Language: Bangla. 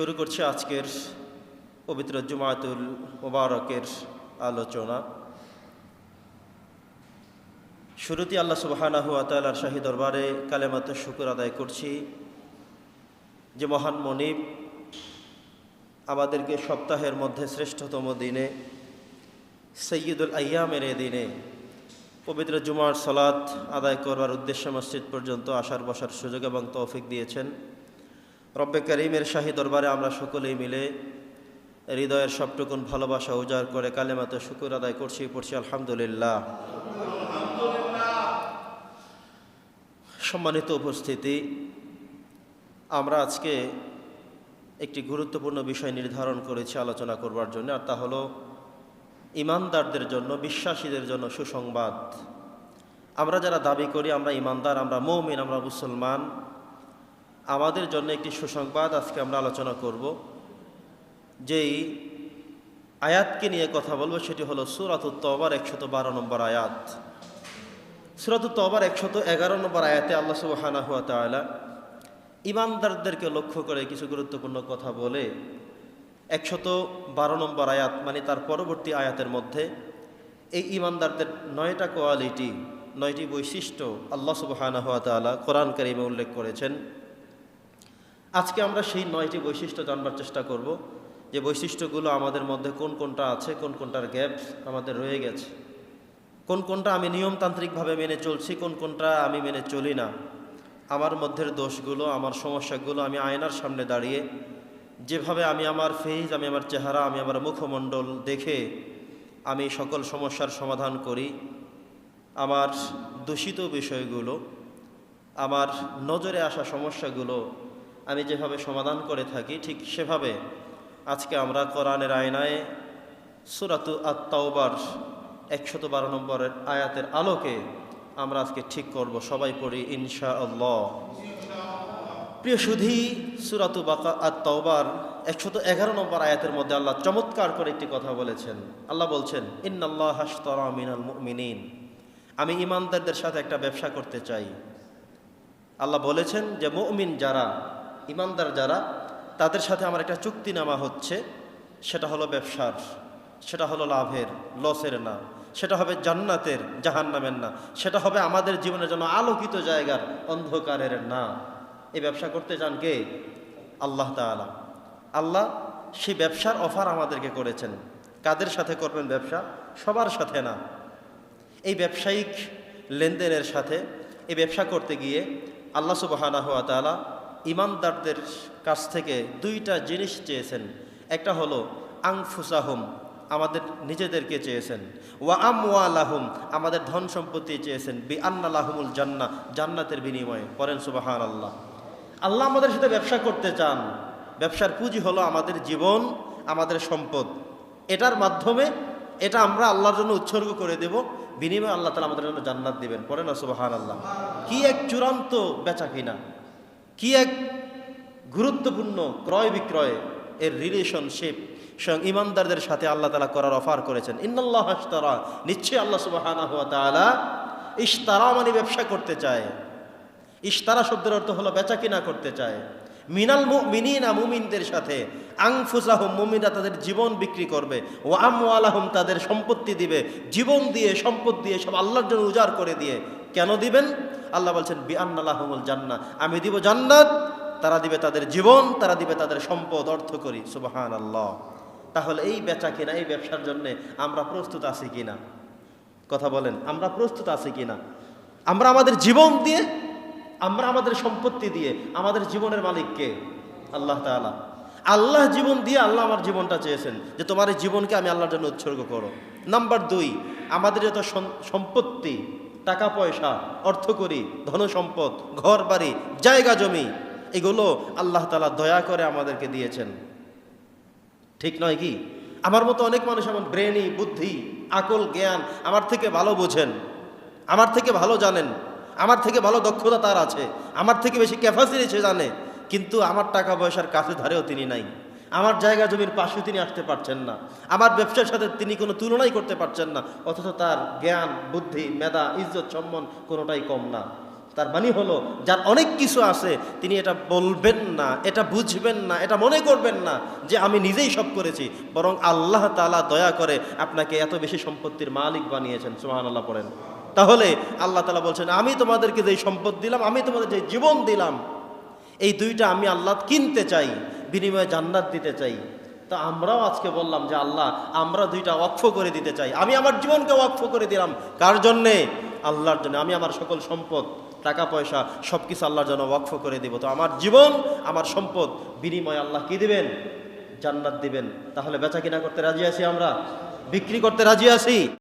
শুরু করছি আজকের পবিত্র জুমাতুল মুবারকের আলোচনা। শুরুতে আল্লাহ সুবাহানা হুয়া তালার শাহী দরবারে কালেমাত শুকুর আদায় করছি। যে মহান মনিব আমাদেরকে সপ্তাহের মধ্যে শ্রেষ্ঠতম দিনে, সৈয়দুল আয়ামের এ দিনে পবিত্র জুমার সলাৎ আদায় করবার উদ্দেশ্যে মসজিদ পর্যন্ত আসার বসার সুযোগ এবং তৌফিক দিয়েছেন। রব্বে করিমের শাহী দরবারে আমরা সকলেই মিলে হৃদয়ের সবটুকুন ভালোবাসা উজাড় করে কালেমাতে শুকুর আদায় করছি, পড়ছি আলহামদুলিল্লাহ। সম্মানিত উপস্থিতি, আমরা আজকে একটি গুরুত্বপূর্ণ বিষয় নির্ধারণ করেছি আলোচনা করবার জন্য, আর তা হলো ইমানদারদের জন্য, বিশ্বাসীদের জন্য সুসংবাদ। আমরা যারা দাবি করি, আমরা ইমানদার, আমরা মৌমিন, আমরা মুসলমান আমাদের জন্য একটি সুসংবাদ আজকে আমরা আলোচনা করব, যেই আয়াতকে নিয়ে কথা বলব, সেটি হলো সুরাতুত তবার একশত বারো নম্বর আয়াত। সুরাতুত তবার একশত এগারো নম্বর আয়াতে আল্লাহ সুবাহানা হুয়া তালা ইমানদারদেরকে লক্ষ্য করে কিছু গুরুত্বপূর্ণ কথা বলে একশত বারো নম্বর আয়াত মানে তার পরবর্তী আয়াতের মধ্যে এই ইমানদারদের নয়টা কোয়ালিটি, নয়টি বৈশিষ্ট্য আল্লাহ সুবাহানা হুয়া তালা কোরআন উল্লেখ করেছেন। আজকে আমরা সেই নয়টি বৈশিষ্ট্য জানবার চেষ্টা করব। যে বৈশিষ্ট্যগুলো আমাদের মধ্যে কোন কোনটা আছে, কোন কোনটার গ্যাপ আমাদের রয়ে গেছে। কোন কোনটা আমি নিয়মতান্ত্রিকভাবে মেনে চলছি, কোন কোনটা আমি মেনে চলি না। আমার মধ্যের দোষগুলো, আমার সমস্যাগুলো আমি আয়নার সামনে দাঁড়িয়ে যেভাবে আমি আমার ফেজ আমি আমার চেহারা, আমি আমার মুখমণ্ডল দেখে আমি সকল সমস্যার সমাধান করি। আমার দূষিত বিষয়গুলো, আমার নজরে আসা সমস্যাগুলো আমি যেভাবে সমাধান করে থাকি, ঠিক সেভাবে আজকে আমরা কোরআনের আয়নায় সুরাতু আত্মাওবার একশত বারো নম্বরের আয়াতের আলোকে আমরা আজকে ঠিক করব। সবাই পড়ি ইনশা আল্লাহ প্রিয় সুধি, সুরাতু বাকা আত্মাওবার একশত এগারো নম্বর আয়াতের মধ্যে আল্লাহ চমৎকার করে একটি কথা বলেছেন। আল্লাহ বলছেন, ইন্নাল্লাহ হাসতরা মিনাল মুমিনিন। আমি ইমানদারদের সাথে একটা ব্যবসা করতে চাই। আল্লাহ বলেছেন যে মুমিন যারা ইমানদার যারা, তাদের সাথে আমার একটা চুক্তিনামা হচ্ছে, সেটা হলো ব্যবসার, সেটা হলো লাভের, লসের না, সেটা হবে জান্নাতের, জাহান্নামের না, সেটা হবে আমাদের জীবনের জন্য আলোকিত জায়গার, অন্ধকারের না। এই ব্যবসা করতে চান কে? আল্লাহ তালা আল্লাহ সেই ব্যবসার অফার আমাদেরকে করেছেন। কাদের সাথে করবেন ব্যবসা? সবার সাথে না। এই ব্যবসায়িক লেনদেনের সাথে, এই ব্যবসা করতে গিয়ে আল্লাহ তালা ইমানদারদের কাছ থেকে দুইটা জিনিস চেয়েছেন। একটা হলো, আংফুসাহুম, আমাদের নিজেদেরকে চেয়েছেন। ওয়া আমওয়ালাহুম, আমাদের ধন সম্পত্তি চেয়েছেন। বি আন্নালাহুমুল জান্না, জান্নাতের বিনিময়ে। পরেন সুবাহান আল্লাহ আল্লাহ আমাদের সাথে ব্যবসা করতে চান। ব্যবসার পুঁজি হলো আমাদের জীবন, আমাদের সম্পদ। এটার মাধ্যমে এটা আমরা আল্লাহর জন্য উৎসর্গ করে দেব। বিনিময়ে আল্লাহ তালা আমাদের জন্য জান্নাত দিবেন। পরে না সুবাহান আল্লাহ কি এক চূড়ান্ত বেচা কিনা। কি এক গুরুত্বপূর্ণ ক্রয় বিক্রয় এর রিলেশনশিপ স্বয়ং ইমানদারদের সাথে আল্লাহ তালা করার অফার করেছেন। ইন্নআল্লাহ ইস্তারা নিশ্চয়ই আল্লাহ সুবাহানা হুয়া তালা ইস্তারা মানে ব্যবসা করতে চায়। ইস্তারা শব্দের অর্থ হলো বেচা কিনা করতে চায়। মিনাল মিনিনা মুমিনদের সাথে। আংফুসাহুম মুমিনরা তাদের জীবন বিক্রি করবে। ও আমওয়ালাহুম তাদের সম্পত্তি দিবে। জীবন দিয়ে, সম্পদ দিয়ে সব আল্লাহর জন্য উজাড় করে দিয়ে। কেন দিবেন? আল্লাহ বলছেন বি আন্নালাহুমুল জান্না আমি দিব জান্নাত, তারা দিবে তাদের জীবন, তারা দিবে তাদের সম্পদ, অর্থ করি। সুবাহান আল্লাহ তাহলে এই বেচা কিনা, এই ব্যবসার জন্য আমরা প্রস্তুত আছি কিনা? কথা বলেন, আমরা প্রস্তুত আছি কিনা? আমরা আমাদের জীবন দিয়ে আমরা আমাদের সম্পত্তি দিয়ে আমাদের জীবনের মালিককে আল্লাহ তালা আল্লাহ জীবন দিয়ে আল্লাহ আমার জীবনটা চেয়েছেন যে তোমার এই জীবনকে আমি আল্লাহর জন্য উৎসর্গ করো। নাম্বার দুই, আমাদের যত সম্পত্তি, টাকা পয়সা অর্থ করি ধন সম্পদ ঘর বাড়ি জায়গা জমি, এগুলো আল্লাহ তালা দয়া করে আমাদেরকে দিয়েছেন। ঠিক নয় কি? আমার মতো অনেক মানুষ এমন ব্রেনি বুদ্ধি, আকল, জ্ঞান আমার থেকে ভালো বোঝেন, আমার থেকে ভালো জানেন। আমার থেকে ভালো দক্ষতা তার আছে, আমার থেকে বেশি ক্যাপাসিটি সে জানে, কিন্তু আমার টাকা পয়সার কাছে ধারেও তিনি নাই। আমার জায়গা জমির পাশে তিনি আসতে পারছেন না। আমার ব্যবসার সাথে তিনি কোনো তুলনাই করতে পারছেন না, অথচ তার জ্ঞান, বুদ্ধি, মেধা, ইজ্জত, সম্মান কোনোটাই কম না। তার মানে হলো, যার অনেক কিছু আছে, তিনি এটা বলবেন না, এটা বুঝবেন না, এটা মনে করবেন না যে আমি নিজেই সব করেছি। বরং আল্লাহ তাআলা দয়া করে আপনাকে এত বেশি সম্পত্তির মালিক বানিয়েছেন। সুহান আল্লাহ পড়েন। তাহলে আল্লাহ তালা বলছেন, আমি তোমাদেরকে যে সম্পদ দিলাম, আমি তোমাদের যে জীবন দিলাম, এই দুইটা আমি আল্লাহ কিনতে চাই, বিনিময়ে জান্নাত দিতে চাই। তা আমরাও আজকে বললাম যে, আল্লাহ, আমরা দুইটা ওয়াকফ করে দিতে চাই। আমি আমার জীবনকে ওয়াকফ করে দিলাম। কার জন্যে? আল্লাহর জন্য। আমি আমার সকল সম্পদ, টাকা, পয়সা সব কিছু আল্লাহর জন্য ওয়াকফ করে দিব। তো আমার জীবন, আমার সম্পদ, বিনিময়ে আল্লাহ কি দিবেন? জান্নাত দিবেন। তাহলে বেচা কিনা করতে রাজি আছি আমরা? বিক্রি করতে রাজি আছি?